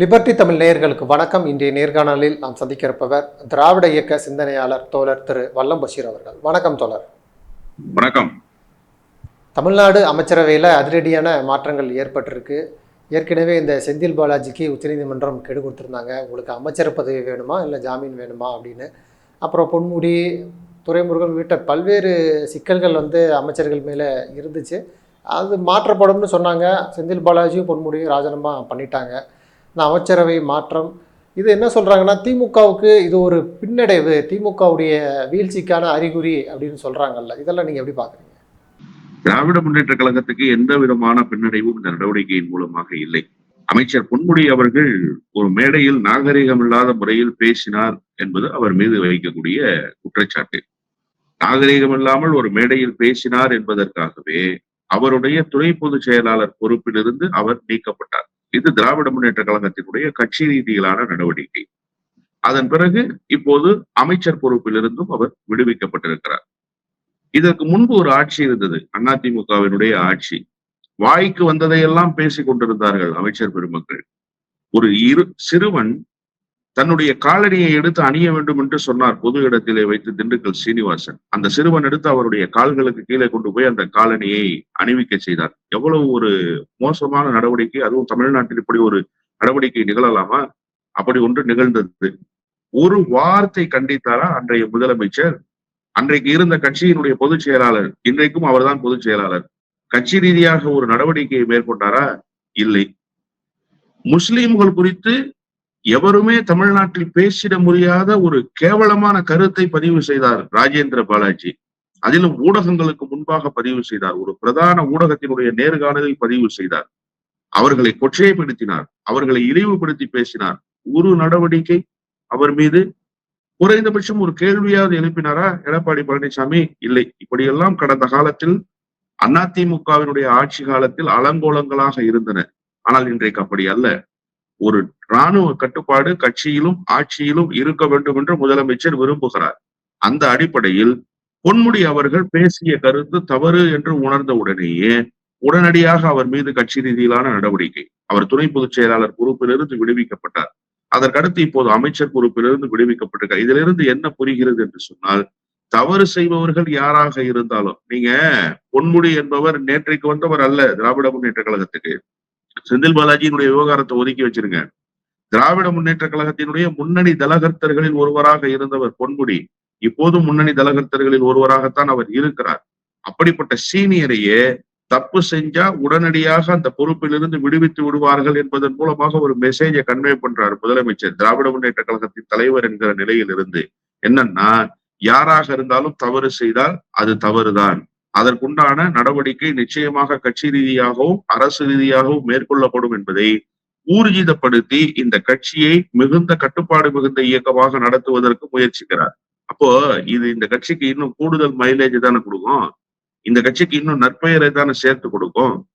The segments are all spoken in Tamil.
லிபர்டி தமிழ் நேயர்களுக்கு வணக்கம். இன்றைய நேர்காணலில் நாம் சந்திக்க இருப்பவர் திராவிட இயக்க சிந்தனையாளர் தோழர் திரு வல்லம் பஷீர் அவர்கள். வணக்கம் தோழர். வணக்கம். தமிழ்நாடு அமைச்சரவையில் அதிரடியான மாற்றங்கள் ஏற்பட்டிருக்கு. ஏற்கனவே இந்த செந்தில் பாலாஜிக்கு உச்சநீதிமன்றம் கெடு கொடுத்துருந்தாங்க. உங்களுக்கு அமைச்சர் பதவி வேணுமா? இல்லை ஜாமீன் வேணுமா? அப்படின்னு. அப்புறம் பொன்முடி துரைமுருகன் உள்ளிட்ட பல்வேறு சிக்கல்கள் வந்து அமைச்சர்கள் மேலே இருந்துச்சு. அது மாற்றப்படும்னு சொன்னாங்க. செந்தில் பாலாஜியும் பொன்முடியும் ராஜினாமா பண்ணிட்டாங்க. இந்த அமைச்சரவை மாற்றம். இது என்ன சொல்கிறாங்கன்னா திமுகவுக்கு இது ஒரு பின்னடைவு திமுகவுடைய வீழ்ச்சிக்கான அறிகுறி அப்படின்னு சொல்கிறாங்கல்ல இதெல்லாம் நீங்கள் எப்படி பார்க்குறீங்க திராவிட முன்னேற்ற கழகத்துக்கு எந்த விதமான பின்னடைவும் இந்த நடவடிக்கையின் மூலமாக இல்லை. அமைச்சர் பொன்முடி அவர்கள் ஒரு மேடையில் நாகரிகம் இல்லாத முறையில் பேசினார் என்பது அவர் மீது வைக்கக்கூடிய குற்றச்சாட்டு. நாகரிகம் இல்லாமல் ஒரு மேடையில் பேசினார் என்பதற்காகவே அவருடைய துணை பொதுச் செயலாளர் பொறுப்பிலிருந்து அவர் நீக்கப்பட்டார். இது திராவிட முன்னேற்ற கழகத்தினுடைய கட்சி ரீதியிலான நடவடிக்கை. அதன் பிறகு இப்போது அமைச்சர் பொறுப்பிலிருந்தும் அவர் விடுவிக்கப்பட்டிருக்கிறார். இதற்கு முன்பு ஒரு ஆட்சி இருந்தது அதிமுகவினுடைய ஆட்சி. வாய்க்கு வந்ததையெல்லாம் பேசிக் கொண்டிருந்தார்கள் அமைச்சர் பெருமக்கள். ஒரு இரு சிறுவன் தன்னுடைய காலடியை எடுத்து அணிய வேண்டும் என்று சொன்னார். பொது இடத்திலே வைத்து திண்டுக்கல் சீனிவாசன். அந்த சிறுவன் எடுத்து அவருடைய கால்களுக்கு கீழே கொண்டு போய் அந்த காலணியை அணிவிக்க செய்தார். எவ்வளவு ஒரு மோசமான நடவடிக்கை அதுவும் தமிழ்நாட்டில் இப்படி ஒரு நடவடிக்கை நிகழலாமா? அப்படி ஒன்று நிகழ்ந்தது. ஒரு வார்த்தை கண்டித்தாரா அன்றைய முதலமைச்சர்? அன்றைக்கு இருந்த கட்சியினுடைய பொதுச் செயலாளர் இன்றைக்கும் அவர்தான் பொதுச் செயலாளர் கட்சி ரீதியாக ஒரு நடவடிக்கையை மேற்கொண்டாரா? இல்லை. முஸ்லிம்கள் குறித்து எவருமே தமிழ்நாட்டில் பேசிட முடியாத ஒரு கேவலமான கருத்தை பதிவு செய்தார் ராஜேந்திர பாலாஜி. அதிலும் ஊடகங்களுக்கு முன்பாக பதிவு செய்தார். ஒரு பிரதான ஊடகத்தினுடைய நேர்காணலில் பதிவு செய்தார். அவர்களை கொச்சைப்படுத்தினார். அவர்களை இழிவுபடுத்தி பேசினார். ஒரு நடவடிக்கை அவர் மீது குறைந்தபட்சம் ஒரு கேள்வியாவது எழுப்பினாரா? எடப்பாடி பழனிசாமி? இல்லை. இப்படியெல்லாம் கடந்த காலத்தில் அதிமுகவினுடைய ஆட்சி காலத்தில் அலங்கோலங்களாக இருந்தன. ஆனால் இன்றைக்கு அப்படி அல்ல. ஒரு இராணுவ கட்டுப்பாடு கட்சியிலும் ஆட்சியிலும் இருக்க வேண்டும் என்று முதலமைச்சர் விரும்புகிறார். அந்த அடிப்படையில் பொன்முடி அவர்கள் பேசிய கருத்து தவறு என்று உணர்ந்த உடனேயே உடனடியாக அவர் மீது கட்சி ரீதியிலான நடவடிக்கை அவர் துணை பொதுச் செயலாளர் பொறுப்பிலிருந்து விடுவிக்கப்பட்டார். அதற்கடுத்து இப்போது அமைச்சர் பொறுப்பிலிருந்து விடுவிக்கப்பட்டிருக்கார் இதிலிருந்து என்ன புரிகிறது என்று சொன்னால் தவறு செய்பவர்கள் யாராக இருந்தாலும் நீங்க பொன்முடி என்பவர் நேற்றைக்கு வந்தவர் அல்ல திராவிட முன்னேற்ற கழகத்துக்கு. செந்தில் பாலாஜியினுடைய விவகாரத்தை ஒதுக்கி வச்சிருங்க. திராவிட முன்னேற்ற கழகத்தினுடைய முன்னணி தலகர்த்தர்களில் ஒருவராக இருந்தவர் பொன்முடி இப்போதும் முன்னணி தலகர்த்தர்களில் ஒருவராகத்தான் அவர் இருக்கிறார். அப்படிப்பட்ட சீனியரையே தப்பு செஞ்சா உடனடியாக அந்த பொறுப்பிலிருந்து விடுவித்து விடுவார்கள் என்பதன் மூலமாக ஒரு மெசேஜை கன்வே பண்றார் முதலமைச்சர். திராவிட முன்னேற்ற கழகத்தின் தலைவர் என்கிற நிலையில் இருந்து என்னன்னா யாராக இருந்தாலும் தவறு செய்தால் அது தவறுதான். அதற்குண்டான நடவடிக்கை நிச்சயமாக கட்சி ரீதியாகவும் அரசு ரீதியாகவும் மேற்கொள்ளப்படும் என்பதை ஊர்ஜிதப்படுத்தி இந்த கட்சியை மிகுந்த கட்டுப்பாடு மிகுந்த இயக்கமாக நடத்துவதற்கு முயற்சிக்கிறார். அப்போ இது இந்த கட்சிக்கு இன்னும் கூடுதல் மைலேஜ் தானே கொடுக்கும்? இந்த கட்சிக்கு இன்னும் நற்பெயரை தானே சேர்த்து கொடுக்கும்?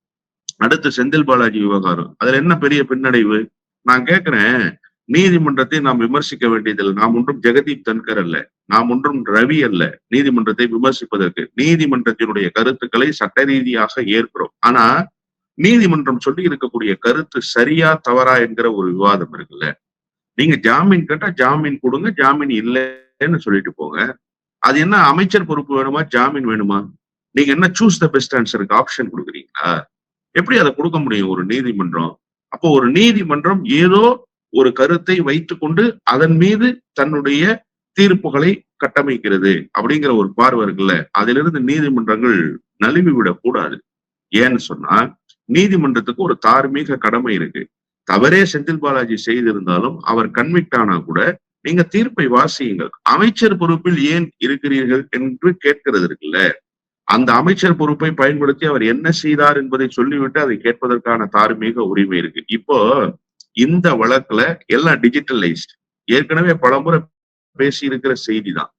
அடுத்து செந்தில் பாலாஜி விவகாரம். அதுல என்ன பெரிய பின்னடைவு? நான் கேட்கிறேன் நீதிமன்றத்தை நாம் விமர்சிக்க வேண்டியதில்லை. நாம் ஒன்றும் ஜெகதீப் தன்கர் அல்ல. நாம் ஒன்றும் ரவி அல்ல. நீதிமன்றத்தை விமர்சிப்பதற்கு நீதிமன்றத்தினுடைய கருத்துக்களை சட்ட ரீதியாக ஏற்கிறோம். ஆனா நீதிமன்றம் சொல்லி இருக்கக்கூடிய கருத்து சரியா தவறா என்கிற ஒரு விவாதம் இருக்குல்ல. நீங்க ஜாமீன் கேட்டா ஜாமீன் கொடுங்க ஜாமீன் இல்லைன்னு சொல்லிட்டு போங்க. அது என்ன அமைச்சர் பொறுப்பு வேணுமா ஜாமீன் வேணுமா? நீங்க என்ன சூஸ் த பெஸ்ட் ஆன்சருக்கு ஆப்ஷன் கொடுக்குறீங்களா? எப்படி அதை கொடுக்க முடியும் ஒரு நீதிமன்றம்? அப்போ ஒரு நீதிமன்றம் ஏதோ ஒரு கருத்தை வைத்துக்கொண்டு அதன் மீது தன்னுடைய தீர்ப்புகளை கட்டமைக்கிறது அப்படிங்கிற ஒரு பார்வை இருக்குல்ல அதிலிருந்து நீதிமன்றங்கள் நழுவி விடக்கூடாது ஏன்னு சொன்னா நீதிமன்றத்துக்கு ஒரு தார்மீக கடமை இருக்கு. தவறே செந்தில் பாலாஜி செய்திருந்தாலும் அவர் கன்விக்ட் ஆனா கூட நீங்க தீர்ப்பை வாசியுங்கள். அமைச்சர் பொறுப்பில் ஏன் இருக்கிறீர்கள் என்று கேட்கிறது இருக்குல்ல அந்த அமைச்சர் பொறுப்பை பயன்படுத்தி அவர் என்ன செய்தார் என்பதை சொல்லிவிட்டு அதை கேட்பதற்கான தார்மீக உரிமை இருக்கு. இப்போ இந்த வழக்குல எல்லாம் டிஜிட்டலைஸ்ட் ஏற்கனவே பலமுறை பேசி இருக்கிற செய்தி தான்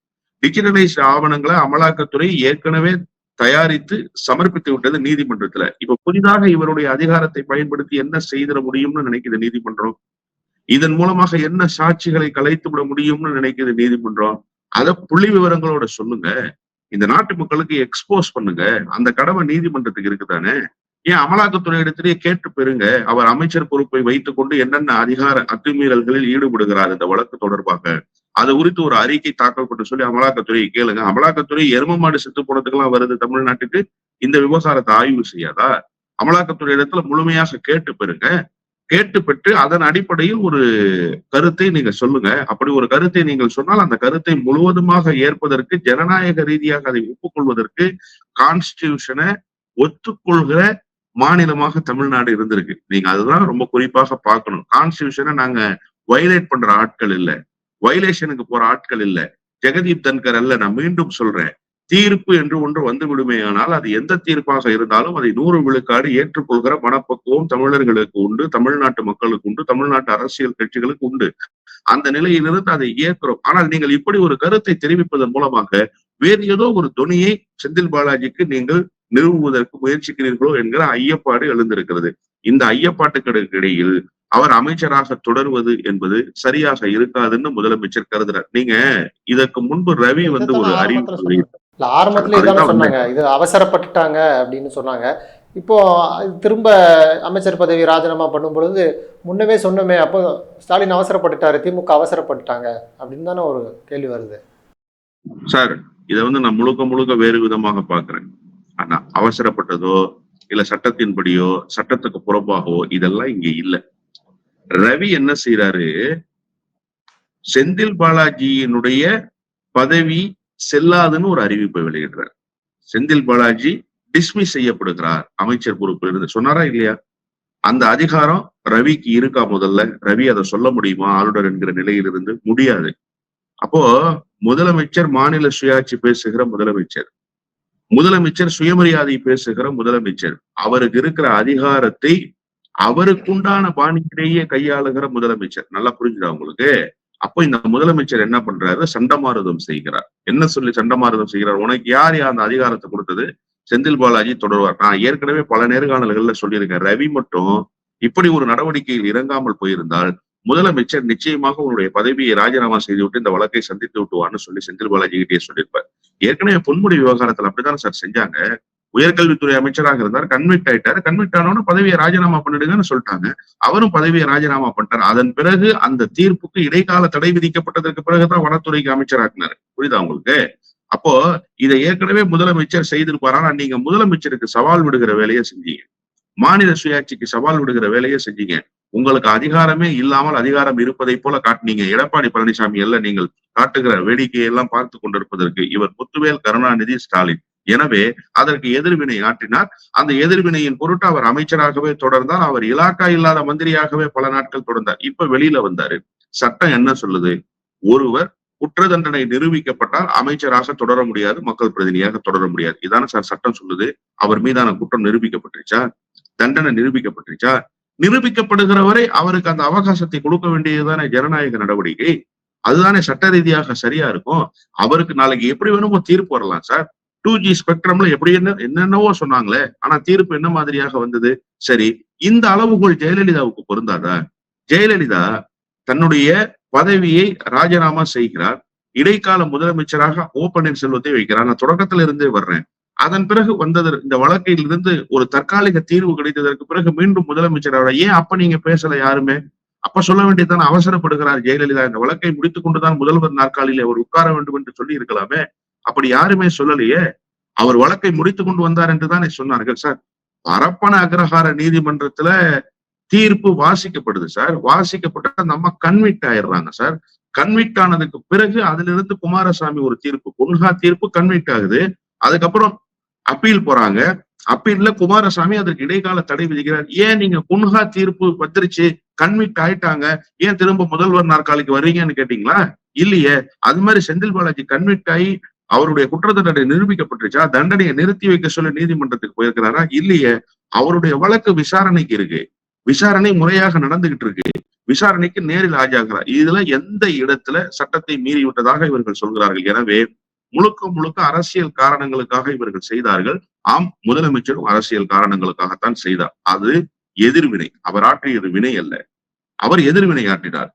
டிஜிட்டலைஸ்ட் ஆவணங்களை அமலாக்கத்துறை ஏற்கனவே தயாரித்து சமர்ப்பித்து விட்டது நீதிமன்றத்துல. இப்ப புதிதாக இவருடைய அதிகாரத்தை பயன்படுத்தி என்ன செய்திட முடியும்னு நினைக்குது நீதிமன்றம்? இதன் மூலமாக என்ன சாட்சிகளை கலைத்து விட முடியும்னு நினைக்குது நீதிமன்றம்? அத புள்ளி விவரங்களோட சொல்லுங்க. இந்த நாட்டு மக்களுக்கு எக்ஸ்போஸ் பண்ணுங்க. அந்த கடமை நீதிமன்றத்துக்கு இருக்குதானே? ஏன் அமலாக்கத்துறை இடத்திலேயே கேட்டு பெறுங்க. அவர் அமைச்சர் பொறுப்பை வைத்துக் கொண்டு என்னென்ன அதிகார அத்துமீறல்களில் ஈடுபடுகிறார் இந்த வழக்கு தொடர்பாக. அது குறித்து ஒரு அறிக்கை தாக்கல் பண்ண சொல்லி அமலாக்கத்துறையை கேளுங்க. அமலாக்கத்துறை எரும மாடு செத்து போனதுக்கெல்லாம் வருது தமிழ்நாட்டுக்கு. இந்த விவசாரத்தை ஆய்வு செய்யாதா? அமலாக்கத்துறை இடத்துல முழுமையாக கேட்டு பெறுங்க. கேட்டு பெற்று அதன் அடிப்படையில் ஒரு கருத்தை நீங்க சொல்லுங்க. அப்படி ஒரு கருத்தை நீங்கள் சொன்னால் அந்த கருத்தை முழுவதுமாக ஏற்பதற்கு ஜனநாயக ரீதியாக அதை ஒப்புக்கொள்வதற்கு கான்ஸ்டிடியூஷனை ஒத்துக்கொள்கிற மாநிலமாக தமிழ்நாடு இருந்திருக்கு. நீங்க அதுதான் ரொம்ப குறிப்பாக பார்க்கணும். கான்ஸ்டியூஷனை நாங்க வயலேட் பண்ற ஆட்கள் இல்லை. வயலேஷனுக்கு போற ஆட்கள் இல்ல. ஜெகதீப் தன்கர் அல்ல நான் மீண்டும் சொல்றேன். தீர்ப்பு என்று ஒன்று வந்து விடுமேயானால் அது எந்த தீர்ப்பாக இருந்தாலும் அதை நூறு விழுக்காடு ஏற்றுக்கொள்கிற மனப்பக்குவம் தமிழர்களுக்கு உண்டு தமிழ்நாட்டு மக்களுக்கு உண்டு தமிழ்நாட்டு அரசியல் கட்சிகளுக்கு உண்டு. அந்த நிலையிலிருந்து அதை ஏற்கிறோம் ஆனால் நீங்கள் இப்படி ஒரு கருத்தை தெரிவிப்பதன் மூலமாக வேறு ஏதோ ஒரு துணியை செந்தில் பாலாஜிக்கு நீங்கள் நிறுவுவதற்கு முயற்சிக்கிறீர்களோ என்கிற ஐயப்பாடு எழுந்திருக்கிறது. இந்த ஐயப்பாட்டுக்கு இடையில் அவர் அமைச்சராக தொடர்வது என்பது சரியாக இருக்காதுன்னு முதலமைச்சர் கருதுறார். நீங்க இதற்கு முன்பு ரவி வந்து ஒரு. இல்ல ஆரம்பத்துல இதான சொன்னாங்க. இது அவசரப்பட்டுட்டாங்க அப்படின்னு சொன்னாங்க. இப்போ திரும்ப அமைச்சர் பதவி ராஜினாமா பண்ணும் பொழுது முன்னவே சொன்னோமே அப்போ ஸ்டாலின் அவசரப்பட்டுட்டாரு திமுக அவசரப்பட்டுட்டாங்க அப்படின்னு தானே ஒரு கேள்வி வருது. சார் இதை வந்து நான் முழுக்க முழுக்க வேறு விதமாக பார்க்கிறேன். ஆனா அவசரப்பட்டதோ இல்ல சட்டத்தின்படியோ சட்டத்துக்கு புறம்பாகவோ இதெல்லாம் இங்க இல்ல. ரவி என்ன செய்யறாரு செந்தில் பாலாஜியினுடைய பதவி செல்லாதுன்னு ஒரு அறிவிப்பை வெளியிடுறார். செந்தில் பாலாஜி டிஸ்மிஸ் செய்யப்படுகிறார் அமைச்சர் பொறுப்பில் இருந்து சொன்னாரா இல்லையா? அந்த அதிகாரம் ரவிக்கு இருக்கா முதல்ல? ரவி அதை சொல்ல முடியுமா? ஆளுநர் என்கிற நிலையிலிருந்து முடியாது. அப்போ முதலமைச்சர் மாநில சுயாட்சி பேசுகிற முதலமைச்சர் முதலமைச்சர் சுயமரியாதை பேசுகிற முதலமைச்சர் அவருக்கு இருக்கிற அதிகாரத்தை அவருக்குண்டான பாணியிலேயே கையாளுகிற முதலமைச்சர். நல்லா புரிஞ்சுதா உங்களுக்கு? அப்போ இந்த முதலமைச்சர் என்ன பண்றாரு? சண்டமாரதம் செய்கிறார். என்ன சொல்லி சண்டமாரதம் செய்கிறார்? உனக்கு யார் யார் அந்த அதிகாரத்தை கொடுத்தது? செந்தில் பாலாஜி தொடர்வார். நான் ஏற்கனவே பல நேர்காணல்கள்ல சொல்லியிருக்கேன். ரவி மட்டும் இப்படி ஒரு நடவடிக்கையில் இறங்காமல் போயிருந்தால் முதலமைச்சர் நிச்சயமாக உன்னுடைய பதவியை ராஜினாமா செய்துவிட்டு இந்த வழக்கை சந்தித்து விட்டுவான்னு சொல்லி செந்தில் பாலாஜி கிட்டே சொல்லியிருப்பார். ஏற்கனவே பொன்முடி விவகாரத்துல அப்படித்தான் சார் செஞ்சாங்க? உயர்கல்வித்துறை அமைச்சராக இருந்தார் கன்விக்ட் ஆயிட்டாரு. கன்விக்ட் ஆனவன பதவியை ராஜினாமா பண்ணிடுங்கன்னு சொல்லிட்டாங்க. அவரும் பதவியை ராஜினாமா பண்ணிட்டார். அதன் பிறகு அந்த தீர்ப்புக்கு இடைக்கால தடை விதிக்கப்பட்டதற்கு பிறகுதான் வனத்துறைக்கு அமைச்சராக்குனாரு. புரியுதா உங்களுக்கு? அப்போ இதை ஏற்கனவே முதலமைச்சர் செய்திருப்பார். ஆனா நீங்க முதலமைச்சருக்கு சவால் விடுகிற வேலையை செஞ்சீங்க. மாநில சுயாட்சிக்கு சவால் விடுகிற வேலையை செஞ்சீங்க. உங்களுக்கு அதிகாரமே இல்லாமல் அதிகாரம் இருப்பதை போல காட்டினீங்க. எடப்பாடி பழனிசாமி எல்லாம் நீங்கள் காட்டுகிற வேடிக்கையெல்லாம் பார்த்து கொண்டிருப்பதற்கு இவர் முத்துவேல் கருணாநிதி ஸ்டாலின். எனவே அதற்கு எதிர்வினை ஆற்றினார். அந்த எதிர்வினையின் பொருட்டு அவர் அமைச்சராகவே தொடர்ந்தார். அவர் இலாக்கா இல்லாத மந்திரியாகவே பல நாட்கள் தொடர்ந்தார். இப்ப வெளியில வந்தாரு. சட்டம் என்ன சொல்லுது? ஒருவர் குற்ற தண்டனை நிரூபிக்கப்பட்டால் அமைச்சராக தொடர முடியாது மக்கள் பிரதிநிதியாக தொடர முடியாது. இதான சார் சட்டம் சொல்லுது. அவர் மீதான குற்றம் நிரூபிக்கப்பட்டுச்சா தண்டனை நிரூபிக்கப்பட்டுச்சா நிரூபிக்கப்படுகிற வரை அவருக்கு அந்த அவகாசத்தை கொடுக்க வேண்டியதுதானே ஜனநாயக நடவடிக்கை? அதுதானே சட்ட ரீதியாக சரியா இருக்கும்? அவருக்கு நாளைக்கு எப்படி வேணுமோ தீர்ப்பு வரலாம் சார். டூ ஜி ஸ்பெக்ட்ரம்ல எப்படி என்ன என்னென்னவோ சொன்னாங்களே ஆனா தீர்ப்பு என்ன மாதிரியாக வந்தது? சரி இந்த அளவுகோல் ஜெயலலிதாவுக்கு பொருந்தாதா? ஜெயலலிதா தன்னுடைய பதவியை ராஜினாமா செய்கிறார். இடைக்கால முதலமைச்சராக ஓ பன்னீர்செல்வத்தை வைக்கிறார். நான் தொடக்கத்துல இருந்தே வர்றேன். அதன் பிறகு வந்தது இந்த வழக்கிலிருந்து ஒரு தற்காலிக தீர்வு கிடைத்ததற்கு பிறகு மீண்டும் முதலமைச்சர் ஏன் அப்ப நீங்க பேசல யாருமே? அப்ப சொல்ல வேண்டியதான் அவசரப்படுகிறார் ஜெயலலிதா. இந்த வழக்கை முடித்துக் கொண்டுதான் முதல்வர் நாற்காலியில் அவர் உட்கார வேண்டும் என்று சொல்லி இருக்கலாமே. அப்படி யாருமே சொல்லலையே. அவர் வழக்கை முடித்து கொண்டு வந்தார் என்று தானே சொன்னார்கள் சார். பரப்பன அக்ரஹார நீதிமன்றத்துல தீர்ப்பு வாசிக்கப்படுது சார். வாசிக்கப்பட்ட நம்ம கன்விக்ட் ஆயிடுறாங்க சார். கன்விக்ட் ஆனதுக்கு பிறகு அதுல இருந்து குமாரசாமி ஒரு தீர்ப்பு குன்ஹா தீர்ப்பு கன்விக்ட் ஆகுது. அதுக்கப்புறம் அப்பீல் போறாங்க. அப்பீல்ல குமாரசாமி அதற்கு இடைக்கால தடை விதிக்கிறார். ஏன் நீங்க குன்ஹா தீர்ப்பு பத்திரிச்சு கன்விக்ட் ஆயிட்டாங்க ஏன் திரும்ப முதல்வர் நாற்காலிக்கு வர்றீங்கன்னு கேட்டீங்களா? இல்லையே. அது மாதிரி செந்தில் பாலாஜி கன்விக்ட் ஆகி அவருடைய குற்ற தண்டனை நிரூபிக்கப்பட்டுருச்சா? தண்டனையை நிறுத்தி வைக்க சொல்லி நீதிமன்றத்துக்கு போயிருக்கிறாரா? இல்லையே. அவருடைய வழக்கு விசாரணைக்கு இருக்கு. விசாரணை முறையாக நடந்துகிட்டு இருக்கு. விசாரணைக்கு நேரில் ஆஜாகிறார் இதுல எந்த இடத்துல சட்டத்தை மீறி விட்டதாக இவர்கள் சொல்கிறார்கள்? எனவே முழுக்க முழுக்க அரசியல் காரணங்களுக்காக இவர்கள் செய்தார்கள். ஆம் முதலமைச்சரும் அரசியல் காரணங்களுக்காகத்தான் செய்தார். அது எதிர்வினை. அவர் ஆற்றியது வினை அல்ல. அவர் எதிர்வினை ஆற்றினார்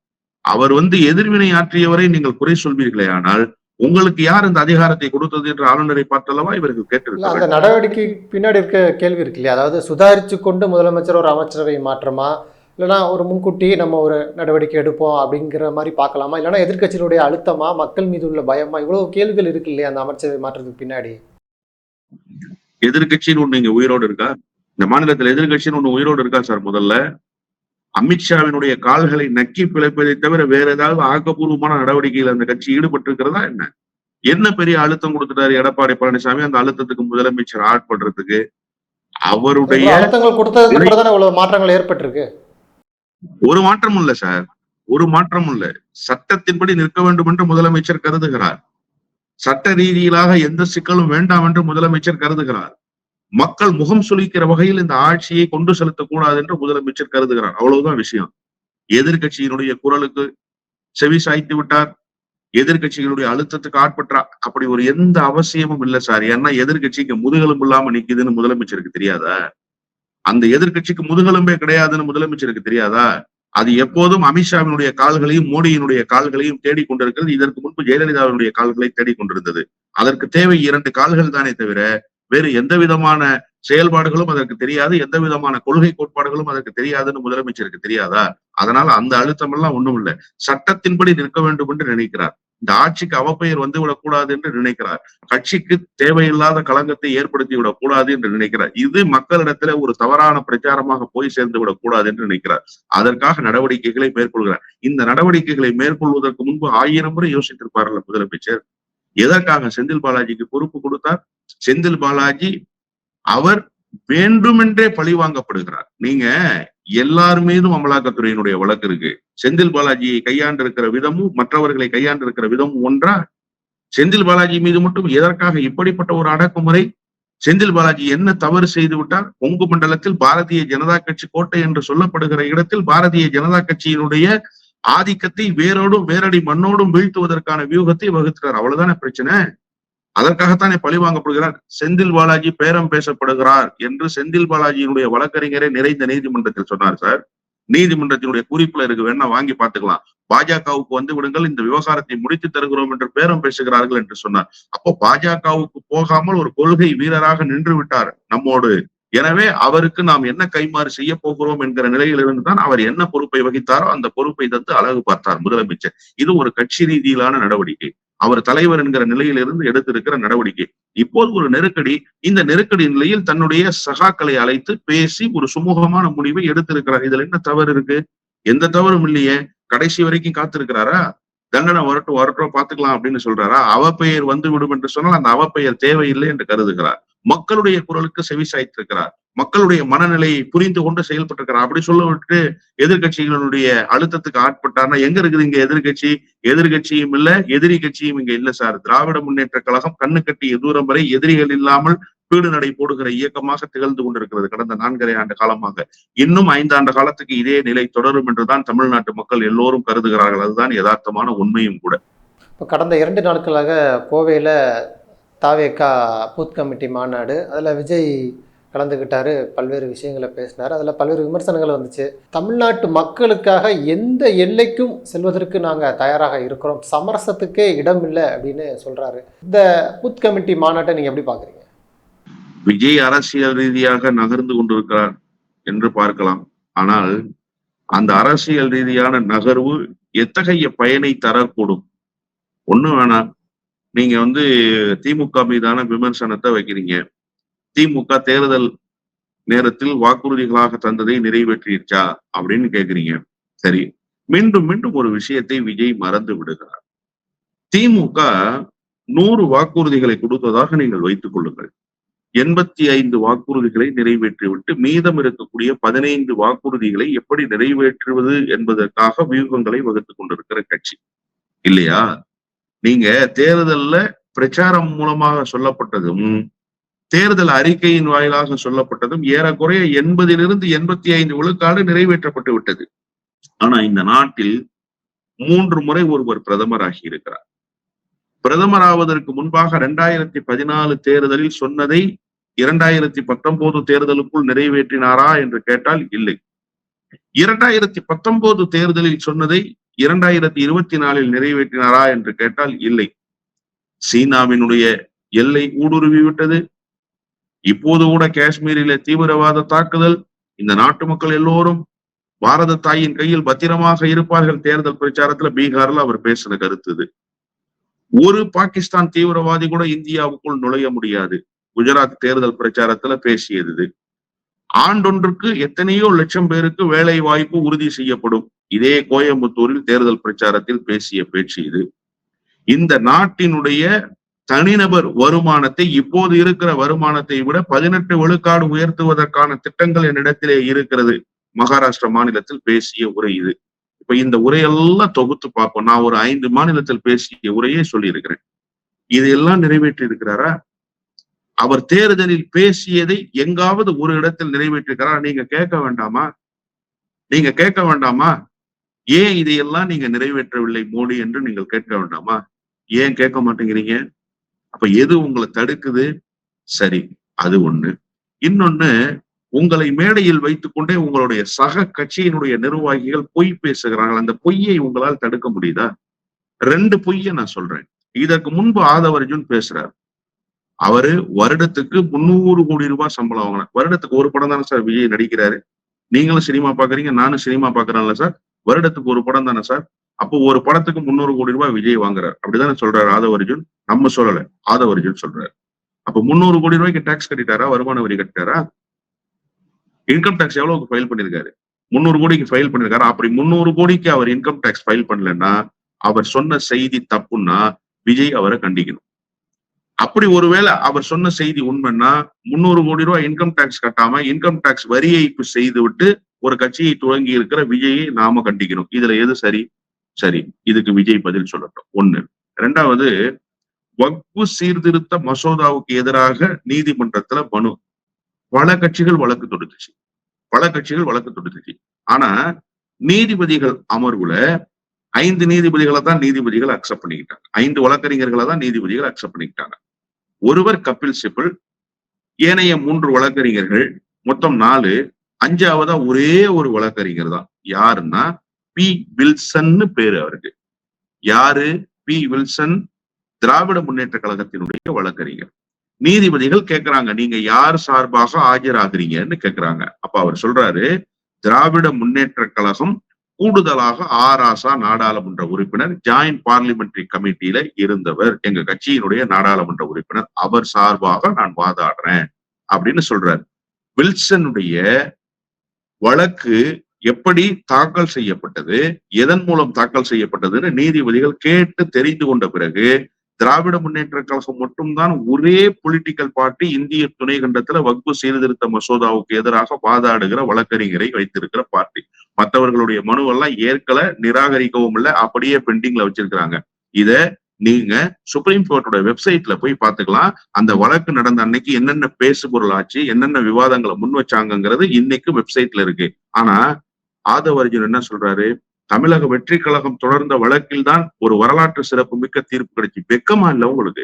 அவர் வந்து எதிர்வினை ஆற்றியவரை நீங்கள் குறை சொல்வீர்களே ஆனால் உங்களுக்கு யார் இந்த அதிகாரத்தை கொடுத்தது என்று ஆளுநரை பார்த்தல்லவா இவர்கள் இல்ல அந்த நடவடிக்கை பின்னாடி இருக்க கேள்வி இருக்கு இல்லையா? அதாவது சுதாரிச்சு கொண்டு முதலமைச்சர் ஒரு அமைச்சரவை மாற்றமா? இல்லைன்னா ஒரு முன்கூட்டி நம்ம ஒரு நடவடிக்கை எடுப்போம் அப்படிங்கிற மாதிரி பார்க்கலாமா? இல்லைன்னா எதிர்க்கட்சியினுடைய அழுத்தமா? மக்கள் மீது உள்ள பயமா? இவ்வளவு கேள்விகள் இருக்கு இல்லையா அந்த அமைச்சரவை மாற்றத்துக்கு பின்னாடி? எதிர்கட்சின்னு ஒண்ணு இங்க உயிரோடு இருக்கா? இந்த மாநிலத்தில் எதிர்கட்சின்னு ஒண்ணு உயிரோடு இருக்கா சார் முதல்ல? அமித்ஷாவினுடைய கால்களை நக்கி பிழைப்பதை தவிர வேற ஏதாவது ஆக்கப்பூர்வமான நடவடிக்கையில் அந்த கட்சி ஈடுபட்டிருக்கிறதா என்ன? என்ன பெரிய அழுத்தம் கொடுத்துட்டாரு எடப்பாடி பழனிசாமி? அந்த அழுத்தத்துக்கு முதலமைச்சர் ஆட்படுறதுக்கு அவருடைய மாற்றங்கள் ஏற்பட்டிருக்கு? ஒரு மாற்றம் இல்ல சார் ஒரு மாற்றம் இல்ல. சட்டத்தின்படி நிற்க வேண்டும் என்று முதலமைச்சர் கருதுகிறார். சட்ட ரீதியிலாக எந்த சிக்கலும் வேண்டாம் என்று முதலமைச்சர் கருதுகிறார். மக்கள் முகம் சுளிக்கிற வகையில் இந்த ஆட்சியை கொண்டு செலுத்தக்கூடாது என்று முதலமைச்சர் கருதுகிறார். அவ்வளவுதான் விஷயம். எதிர்க்கட்சியினுடைய குரலுக்கு செவி சாய்த்து விட்டார். எதிர்கட்சிகளுடைய அழுத்தத்துக்கு ஆட்பட்டார் அப்படி ஒரு எந்த அவசியமும் இல்லை சார். ஏன்னா எதிர்க்கட்சிக்கு முதுகெலும்பு இல்லாம நிக்குதுன்னு முதலமைச்சருக்கு தெரியாதா? அந்த எதிர்க்கட்சிக்கு முதுகெலும்பே கிடையாதுன்னு முதலமைச்சருக்கு தெரியாதா? அது எப்போதும் அமித்ஷாவினுடைய கால்களையும் மோடியினுடைய கால்களையும் தேடிக் கொண்டிருக்கிறது. இதற்கு முன்பு ஜெயலலிதாவினுடைய கால்களை தேடிக்கொண்டிருந்தது அதற்கு தேவை இரண்டு கால்கள் தானே தவிர வேறு எந்த விதமான செயல்பாடுகளும் அதற்கு தெரியாது எந்த விதமான கொள்கை கோட்பாடுகளும் அதற்கு தெரியாதுன்னு முதலமைச்சருக்கு தெரியாதா? அதனால அந்த அழுத்தம் எல்லாம் ஒண்ணும் இல்லை. சட்டத்தின்படி நிற்க வேண்டும் என்று நினைக்கிறார். இந்த ஆட்சிக்கு அவப்பெயர் வந்து விடக்கூடாது என்று நினைக்கிறார். கட்சிக்கு தேவையில்லாத களங்கத்தை ஏற்படுத்தி விடக்கூடாது என்று நினைக்கிறார். இது மக்களிடத்துல ஒரு தவறான பிரச்சாரமாக போய் சேர்ந்து விடக்கூடாது என்று நினைக்கிறார். அதற்காக நடவடிக்கைகளை மேற்கொள்கிறார். இந்த நடவடிக்கைகளை மேற்கொள்வதற்கு முன்பு ஆயிரம் முறை யோசித்திருப்பார்கள் முதலமைச்சர். எதற்காக? செந்தில் பாலாஜிக்கு பொறுப்பு கொடுத்தார். செந்தில் பாலாஜி அவர் வேண்டுமென்றே பழி வாங்கப்படுகிறார். நீங்க எல்லார் மீதும் அமலாக்கத்துறையினுடைய வழக்கு இருக்கு. செந்தில் பாலாஜியை கையாண்டிருக்கிற விதமும் மற்றவர்களை கையாண்டிருக்கிற விதமும் ஒன்றா. செந்தில் பாலாஜி மீது மட்டும் எதற்காக இப்படிப்பட்ட ஒரு அடக்குமுறை? செந்தில் பாலாஜி என்ன தவறு செய்து விட்டார்? கொங்கு மண்டலத்தில் பாரதிய ஜனதா கட்சி கோட்டை என்று சொல்லப்படுகிற இடத்தில் பாரதிய ஜனதா கட்சியினுடைய ஆதிக்கத்தை வேரோடும் வேரடி மண்ணோடும் வீழ்த்துவதற்கான வியூகத்தை வகுத்துறார் அவ்வளவுதானே பிரச்சனை? அதற்காகத்தானே பழி வாங்கப்படுகிறார்? செந்தில் பாலாஜி பேரம் பேசப்படுகிறார் என்று செந்தில் பாலாஜியினுடைய வழக்கறிஞரே நிறைந்த நீதிமன்றத்தில் சொன்னார் சார். நீதிமன்றத்தினுடைய குறிப்புல இருக்கு வேணா வாங்கி பார்த்துக்கலாம். பாஜகவுக்கு வந்து விடுங்கள் இந்த விவகாரத்தை முடித்து தருகிறோம் என்று பேரம் பேசுகிறார்கள் என்று சொன்னார். அப்போ பாஜகவுக்கு போகாமல் ஒரு கொள்கை வீரராக நின்று விட்டார் நம்மோடு. எனவே அவருக்கு நாம் என்ன கைமாறு செய்ய போகிறோம் என்கிற நிலையிலிருந்து தான் அவர் என்ன பொறுப்பை வகித்தாரோ அந்த பொறுப்பை தந்து அழகு பார்த்தார் முதலமைச்சர். இது ஒரு கட்சி ரீதியிலான நடவடிக்கை. அவர் தலைவர் என்கிற நிலையிலிருந்து எடுத்திருக்கிற நடவடிக்கை. இப்போது ஒரு நெருக்கடி இந்த நெருக்கடி நிலையில் தன்னுடைய சகாக்களை அழைத்து பேசி ஒரு சுமூகமான முடிவை எடுத்திருக்கிறார். இதுல என்ன தவறு இருக்கு? எந்த தவறும் இல்லையே. கடைசி வரைக்கும் காத்திருக்கிறாரா? தண்டனை வரட்டும் வரட்டும் பாத்துக்கலாம் அப்படின்னு சொல்றாரா? அவப்பெயர் வந்து விடும் என்று சொன்னால் அந்த அவப்பெயர் தேவையில்லை என்று கருதுகிறார். மக்களுடைய குரலுக்கு செவி சாய்த்திருக்கிறார். மக்களுடைய மனநிலையை புரிந்து கொண்டு செயல்பட்டிருக்கிறார். அப்படி சொல்ல விட்டு எதிர்கட்சிகளுடைய அழுத்தத்துக்கு ஆட்பட்டார்னா எங்க இருக்குது இங்க எதிர்கட்சி எதிர்கட்சியும் இல்ல எதிரி கட்சியும் இங்க இல்ல சார். திராவிட முன்னேற்ற கழகம் கண்ணு கட்டிய தூரம் வரை எதிரிகள் இல்லாமல் பீடு நடை போடுகிற இயக்கமாக திகழ்ந்து கொண்டிருக்கிறது கடந்த நான்கரை ஆண்டு காலமாக. இன்னும் ஐந்தாண்டு காலத்துக்கு இதே நிலை தொடரும் என்றுதான் தமிழ்நாட்டு மக்கள் எல்லோரும் கருதுகிறார்கள். அதுதான் யதார்த்தமான உண்மையும் கூட. இப்போ கடந்த இரண்டு நாட்களாக கோவையில் தாவேக்கா பூத் கமிட்டி மாநாடு. அதில் விஜய் கலந்துக்கிட்டாரு பல்வேறு விஷயங்களை பேசினார். அதில் பல்வேறு விமர்சனங்கள் வந்துச்சு. தமிழ்நாட்டு மக்களுக்காக எந்த எல்லைக்கும் செல்வதற்கு நாங்கள் தயாராக இருக்கிறோம். சமரசத்துக்கே இடம் இல்லை அப்படின்னு சொல்கிறாரு இந்த பூத் கமிட்டி மாநாட்டை நீங்கள் எப்படி பார்க்குறீங்க விஜய் அரசியல் ரீதியாக நகர்ந்து கொண்டிருக்கிறார் என்று பார்க்கலாம். ஆனால் அந்த அரசியல் ரீதியான நகர்வு எத்தகைய பயனை தரக்கூடும்? ஒன்றும் வேணாம். நீங்க வந்து திமுக மீதான விமர்சனத்தை வைக்கிறீங்க. திமுக தேர்தல் நேரத்தில் வாக்குறுதிகளாக தந்ததை நிறைவேற்றிருச்சா? அப்படின்னு கேக்குறீங்க. சரி. மீண்டும் மீண்டும் ஒரு விஷயத்தை விஜய் மறந்து விடுகிறார். திமுக நூறு வாக்குறுதிகளை கொடுத்ததாக நீங்கள் வைத்துக் கொள்ளுங்கள். எண்பத்தி ஐந்து வாக்குறுதிகளை நிறைவேற்றிவிட்டு மீதம் இருக்கக்கூடிய பதினைந்து வாக்குறுதிகளை எப்படி நிறைவேற்றுவது என்பதற்காக வியூகங்களை வகுத்துக் கொண்டிருக்கிற கட்சி. இல்லையா? நீங்க தேர்தல்ல பிரச்சாரம் மூலமாக சொல்லப்பட்டதும் தேர்தல் அறிக்கையின் வாயிலாக சொல்லப்பட்டதும் ஏறக்குறைய எண்பதிலிருந்து எண்பத்தி ஐந்து விழுக்காடு நிறைவேற்றப்பட்டு விட்டது. ஆனா இந்த நாட்டில் மூன்று முறை ஒருவர் பிரதமராகி இருக்கிறார். பிரதமர் ஆவதற்கு முன்பாக இரண்டாயிரத்தி பதினாலு தேர்தலில் சொன்னதை இரண்டாயிரத்தி பத்தொன்பது தேர்தலுக்குள் நிறைவேற்றினாரா என்று கேட்டால் இல்லை. இரண்டாயிரத்தி பத்தொன்பது தேர்தலில் சொன்னதை இரண்டாயிரத்தி இருபத்தி நாலில் நிறைவேற்றினாரா என்று கேட்டால் இல்லை. சீனாவினுடைய எல்லை ஊடுருவி விட்டது இப்போது கூட காஷ்மீரில தீவிரவாத தாக்குதல். இந்த நாட்டு மக்கள் எல்லோரும் பாரத தாயின் கையில் பத்திரமாக இருப்பார்கள். தேர்தல் பிரச்சாரத்துல பீகார்ல அவர் பேசின கருத்து இது. ஒரு பாகிஸ்தான் தீவிரவாதி கூட இந்தியாவுக்குள் நுழைய முடியாது. குஜராத் தேர்தல் பிரச்சாரத்துல பேசியது இது. ஆண்டொன்றுக்கு எத்தனையோ லட்சம் பேருக்கு வேலை வாய்ப்பு உறுதி செய்யப்படும். இதே கோயம்புத்தூரில் தேர்தல் பிரச்சாரத்தில் பேசிய பேச்சு இது. இந்த நாட்டினுடைய தனிநபர் வருமானத்தை இப்போது இருக்கிற வருமானத்தை விட பதினெட்டு விழுக்காடு உயர்த்துவதற்கான திட்டங்கள் என்னிடத்திலே இருக்கிறது. மகாராஷ்டிர மாநிலத்தில் பேசிய உரை இது. இப்ப இந்த உரையெல்லாம் தொகுத்து பார்ப்போம். நான் ஒரு ஐந்து மாநிலத்தில் பேசிய உரையே சொல்லியிருக்கிறேன். இதையெல்லாம் நிறைவேற்றி இருக்கிறாரா அவர் தேர்தலில் பேசியதை எங்காவது ஒரு இடத்தில் நிறைவேற்றிருக்கிறார்? நீங்க கேட்க வேண்டாமா? நீங்க கேட்க வேண்டாமா? ஏன் இதையெல்லாம் நீங்க நிறைவேற்றவில்லை மோடி என்று நீங்கள் கேட்க வேண்டாமா? ஏன் கேட்க மாட்டேங்கிறீங்க? அப்ப எது உங்களை தடுக்குது? சரி அது ஒண்ணு. இன்னொன்னு உங்களை மேடையில் வைத்துக்கொண்டே உங்களுடைய சக கட்சியினுடைய நிர்வாகிகள் பொய் பேசுகிறார்கள். அந்த பொய்யை உங்களால் தடுக்க முடியுதா? ரெண்டு பொய்யை நான் சொல்றேன். இதற்கு முன்பு ஆதவர்ஜுன் பேசுறார். அவரு வருடத்துக்கு முன்னூறு கோடி ரூபாய் சம்பளம் வாங்கினார். வருடத்துக்கு ஒரு படம் தானே சார் விஜய் நடிக்கிறாரு. நீங்களும் சினிமா பாக்குறீங்க நானும் சினிமா பாக்குறேன்ல சார். வருடத்துக்கு ஒரு படம் தானே சார். அப்போ ஒரு படத்துக்கு முன்னூறு கோடி ரூபாய் விஜய் வாங்குறாரு. அப்படிதானே சொல்றாரு ஆதவர்ஜுன் நம்ம சொல்லல. ஆதவர்ஜுன் சொல்றாரு. அப்ப முந்நூறு கோடி ரூபாய்க்கு டாக்ஸ் கட்டிட்டாரா? வருமான வரி கட்டிட்டாரா? இன்கம் டாக்ஸ் எவ்வளவுக்கு ஃபைல் பண்ணிருக்காரு? முந்நூறு கோடிக்கு ஃபைல் பண்ணிருக்காரு? அப்படி முந்நூறு கோடிக்கு அவர் இன்கம் டாக்ஸ் ஃபைல் பண்ணலன்னா அவர் சொன்ன செய்தி தப்புன்னா விஜய் அவரை கண்டிக்கணும். அப்படி ஒருவேளை அவர் சொன்ன செய்தி உண்மைன்னா முன்னூறு கோடி ரூபாய் இன்கம் டாக்ஸ் கட்டாம இன்கம் டாக்ஸ் வரி ஏய்ப்பு செய்து விட்டு ஒரு கட்சியை துவங்கி இருக்கிற விஜயை நாம கண்டிக்கணும். இதுல எது சரி? சரி இதுக்கு விஜய் பதில் சொல்லட்டும். ஒண்ணு. ரெண்டாவது வக்பு சீர்திருத்த மசோதாவுக்கு எதிராக நீதிமன்றத்துல மனு. பல கட்சிகள் வழக்கு தொடுத்துச்சு. பல கட்சிகள் வழக்கு தொடுத்துச்சு. ஆனா நீதிபதிகள் அமர்வுல ஐந்து நீதிபதிகளை தான் நீதிபதிகள் அக்செப்ட் பண்ணிக்கிட்டாங்க. ஐந்து வழக்கறிஞர்களை தான் நீதிபதிகள் அக்செப்ட் பண்ணிக்கிட்டாங்க. ஒருவர் கபில் சிபில் ஏனைய மூன்று வழக்கறிஞர்கள் மொத்தம் நாலு அஞ்சாவதா ஒரே ஒரு வழக்கறிஞர் தான். யாருன்னா பி. வில்சன்னு பேரு அவருக்கு. யாரு? பி. வில்சன் திராவிட முன்னேற்ற கழகத்தினுடைய வழக்கறிஞர். நீதிபதிகள் கேக்குறாங்க நீங்க யார் சார்பாக ஆஜராகிறீங்கன்னு கேட்கிறாங்க அப்ப அவர் சொல்றாரு திராவிட முன்னேற்ற கழகம் கூடுதலாக ஆராசா நாடாளுமன்ற உறுப்பினர் ஜாயிண்ட் பார்லிமெண்டரி கமிட்டியில இருந்தவர். எங்க கட்சியினுடைய நாடாளுமன்ற உறுப்பினர். அவர் சார்பாக நான் வாதாடுறேன் அப்படின்னு சொல்றாரு. வில்சனுடைய வழக்கு எப்படி தாக்கல் செய்யப்பட்டது எதன் மூலம் தாக்கல் செய்யப்பட்டதுன்னு நீதிபதிகள் கேட்டு தெரிந்து கொண்ட பிறகு திராவிட முன்னேற்ற கழகம் மட்டும்தான் ஒரே பொலிட்டிக்கல் பார்ட்டி இந்திய துணை கண்டத்துல வகுப்பு சீர்திருத்த மசோதாவுக்கு எதிராக வாதாடுகிற வழக்கறிஞரை வைத்திருக்கிற பார்ட்டி மற்றவர்களுடைய மனுவெல்லாம் ஏற்கல நிராகரிக்கவும் இல்லை அப்படியே பெண்டிங்ல வச்சிருக்கிறாங்க. இத நீங்க சுப்ரீம் கோர்ட்டோட வெப்சைட்ல போய் பாத்துக்கலாம் அந்த வழக்கு நடந்த அன்னைக்கு என்னென்ன பேசு பொருள் ஆச்சு என்னென்ன விவாதங்களை முன் வச்சாங்கிறது இன்னைக்கு வெப்சைட்ல இருக்கு. ஆனா ஆதவர்ஜுன் என்ன சொல்றாரு? தமிழக வெற்றி கழகம் தொடர்ந்த வழக்கில் தான் ஒரு வரலாற்று சிறப்பு மிக்க தீர்ப்பு கிடைச்சு. வெக்கமா இல்ல உங்களுக்கு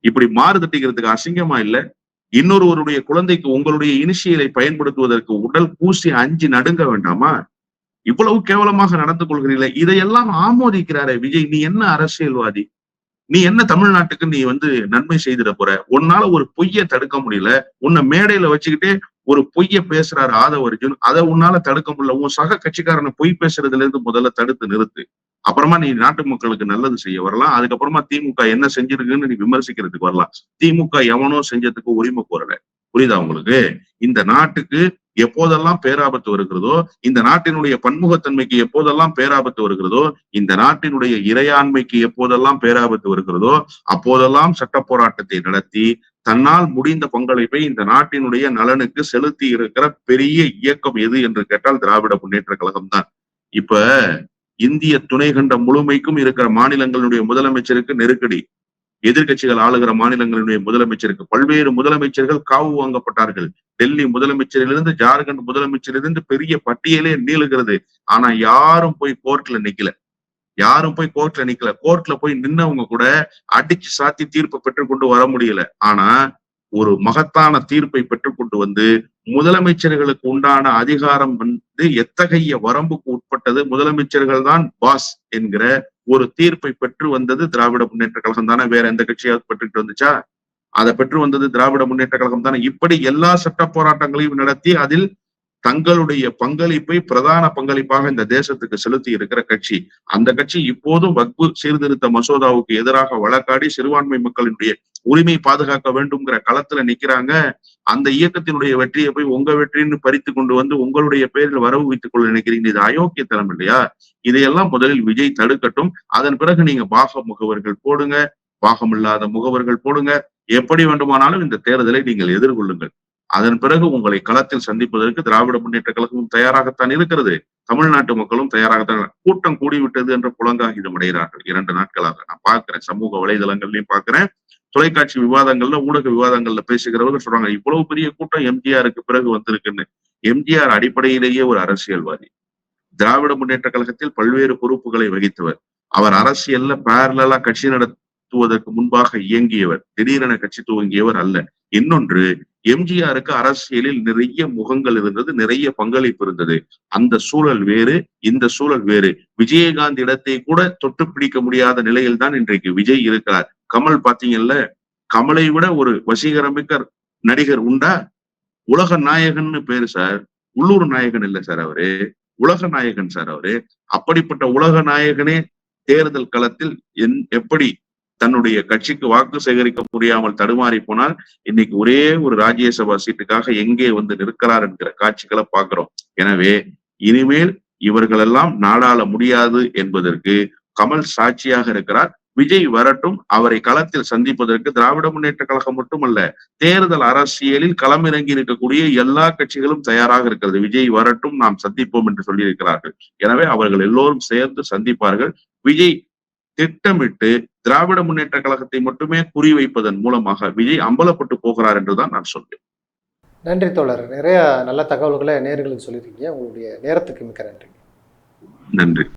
இப்படி மாறு தட்டிக்கிறதுக்கு அசிங்கமா இல்ல. இன்னொருவருடைய குழந்தைக்கு உங்களுடைய இனிஷியலை பயன்படுத்துவதற்கு உடல் பூசி அஞ்சு நடுங்க வேண்டாமா? இவ்வளவு கேவலமாக நடந்து கொள்கிறீங்களே இதையெல்லாம் ஆமோதிக்கிறாரே விஜய். நீ என்ன அரசியல்வாதி? நீ என்ன தமிழ்நாட்டுக்கு நீ வந்து நன்மை செய்திட போற? உன்னால ஒரு பொய்ய தடுக்க முடியல. உன்னை மேடையில வச்சுக்கிட்டே ஒரு பொய்ய பேசுறாரு ஆதவர்ஜுன் அதை உன்னால தடுக்க முடியல. உன் சக கட்சிக்காரனை பொய் பேசுறதுல இருந்து முதல்ல தடுத்து நிறுத்து. அப்புறமா நீ நாட்டு மக்களுக்கு நல்லது செய்ய வரலாம். அதுக்கப்புறமா திமுக என்ன செஞ்சிருக்குன்னு நீ விமர்சிக்கிறதுக்கு வரலாம். திமுக எவனோ செஞ்சதுக்கு உரிமை கோரல. புரியுதா உங்களுக்கு? இந்த நாட்டுக்கு எப்போதெல்லாம் பேராபத்து வருகிறதோ இந்த நாட்டினுடைய பன்முகத்தன்மைக்கு எப்போதெல்லாம் பேராபத்து வருகிறதோ இந்த நாட்டினுடைய இறையாண்மைக்கு எப்போதெல்லாம் பேராபத்து வருகிறதோ அப்போதெல்லாம் சட்ட போராட்டத்தை நடத்தி தன்னால் முடிந்த பங்களிப்பை இந்த நாட்டினுடைய நலனுக்கு செலுத்தி இருக்கிற பெரிய இயக்கம் எது என்று கேட்டால் திராவிட முன்னேற்ற கழகம் தான் இப்ப இந்திய துணை கண்டம் முழுமைக்கும் இருக்கிற மாநிலங்களுடைய முதலமைச்சருக்கு நெருக்கடி. எதிர்கட்சிகள் ஆளுகிற மாநிலங்களுடைய முதலமைச்சருக்கு பல்வேறு முதலமைச்சர்கள் காவு வாங்கப்பட்டார்கள். டெல்லி முதலமைச்சரிலிருந்து ஜார்க்கண்ட் முதலமைச்சரிலிருந்து பெரிய பட்டியலே நீளுகிறது. ஆனா யாரும் போய் கோர்ட்ல நிக்கல. யாரும் போய் கோர்ட்ல நிக்கல. கோர்ட்ல போய் நின்னவங்க கூட அடிச்சு சாத்தி தீர்ப்பை பெற்றுக் கொண்டு வர முடியல. ஆனா ஒரு மகத்தான தீர்ப்பை பெற்றுக்கொண்டு வந்து முதலமைச்சர்களுக்கு உண்டான அதிகாரம் வந்து எத்தகைய வரம்புக்கு உட்பட்டது? முதலமைச்சர்கள் தான் பாஸ் என்கிற ஒரு தீர்ப்பை பெற்று வந்தது திராவிட முன்னேற்ற கழகம் தானே? வேற எந்த கட்சியாவது பெற்றுக்கிட்டு வந்துச்சா? அதை பெற்று வந்தது திராவிட முன்னேற்ற கழகம் தானே? இப்படி எல்லா சட்ட போராட்டங்களையும் நடத்தி அதில் தங்களுடைய பங்களிப்பை பிரதான பங்களிப்பாக இந்த தேசத்துக்கு செலுத்தி இருக்கிற கட்சி. அந்த கட்சி இப்போதும் வக்பு சீர்திருத்த மசோதாவுக்கு எதிராக வழக்காடி சிறுபான்மை மக்களினுடைய உரிமை பாதுகாக்க வேண்டும்ங்கிற களத்துல நிக்கிறாங்க. அந்த இயக்கத்தினுடைய வெற்றியை போய் உங்க வெற்றின்னு பறித்து கொண்டு வந்து உங்களுடைய பேரில் வரவு வைத்துக் கொள்ள நினைக்கிறீங்க. இது அயோக்கியத்தனம் இல்லையா? இதையெல்லாம் முதலில் விஜய் தடுக்கட்டும். அதன் பிறகு நீங்க பாக முகவர்கள் போடுங்க. பாகம் இல்லாத முகவர்கள் போடுங்க. எப்படி வேண்டுமானாலும் இந்த தேர்தலை நீங்கள் எதிர்கொள்ளுங்கள். அதன் பிறகு உங்களை களத்தில் சந்திப்பதற்கு திராவிட முன்னேற்ற கழகமும் தயாராகத்தான் இருக்கிறது. தமிழ்நாட்டு மக்களும் தயாராகத்தான் கூட்டம் கூடிவிட்டது என்ற புலங்காகிதம் அடைகிறார்கள். இரண்டு நாட்களாக நான் பார்க்கிறேன். சமூக வலைதளங்கள்லயும் பார்க்கிறேன். தொலைக்காட்சி விவாதங்கள்ல ஊடக விவாதங்கள்ல பேசுகிறவர்கள் சொல்றாங்க இவ்வளவு பெரிய கூட்டம் எம்ஜிஆருக்கு பிறகு வந்திருக்குன்னு. எம்ஜிஆர் அடிப்படையிலேயே ஒரு அரசியல்வாதி. திராவிட முன்னேற்ற கழகத்தில் பல்வேறு பொறுப்புகளை வகித்தவர். அவர் அரசியல்ல பேரலா கட்சி நடத்துவதற்கு முன்பாக இயங்கியவர். திடீரென கட்சி துவங்கியவர் அல்ல. இன்னொன்று எம்ஜிஆருக்கு அரசியலில் நிறைய முகங்கள் இருந்தது நிறைய பங்களிப்பு இருந்தது. அந்த சூழல் வேறு இந்த சூழல் வேறு. விஜயகாந்த் இடத்தை கூட தொட்டு பிடிக்க முடியாத நிலையில் தான் இன்றைக்கு விஜய் இருக்கிறார். கமல் பாத்தீங்கல்ல கமலை விட ஒரு வசீகரமிக்க நடிகர் உண்டா? உலக நாயகன்னு பேரு சார். உள்ளூர் நாயகன் இல்ல சார் அவரு. உலக நாயகன் சார் அவரு. அப்படிப்பட்ட உலக நாயகனே தேர்தல் களத்தில் என் எப்படி தன்னுடைய கட்சிக்கு வாக்கு சேகரிக்க முடியாமல் தடுமாறி போனால் இன்னைக்கு ஒரே ஒரு ராஜ்யசபா சீட்டுக்காக எங்கே வந்து நிற்கிறார் என்கிற காட்சிகளை பார்க்கிறோம். எனவே இனிமேல் இவர்களெல்லாம் நாடாள முடியாது என்பதற்கு கமல் சாட்சியாக இருக்கிறார். விஜய் வரட்டும் அவரை களத்தில் சந்திப்பதற்கு திராவிட முன்னேற்ற கழகம் மட்டுமல்ல தேர்தல் அரசியலில் களமிறங்கி இருக்கக்கூடிய எல்லா கட்சிகளும் தயாராக இருக்கிறது. விஜய் வரட்டும் நாம் சந்திப்போம் என்று சொல்லியிருக்கிறார்கள். எனவே அவர்கள் எல்லோரும் சேர்ந்து சந்திப்பார்கள். விஜய் திட்டமிட்டு திராவிட முன்னேற்ற கழகத்தை மட்டுமே குறிவைப்பதன் மூலமாக விஜய் அம்பலப்பட்டு போகிறார் என்றுதான் நான் சொல்வேன். நன்றி தோழர். நிறைய நல்ல தகவல்களை நேர்களுக்கு சொல்லியிருக்கீங்க. உங்களுடைய நேரத்துக்கு மிக்க நன்றி. நன்றி.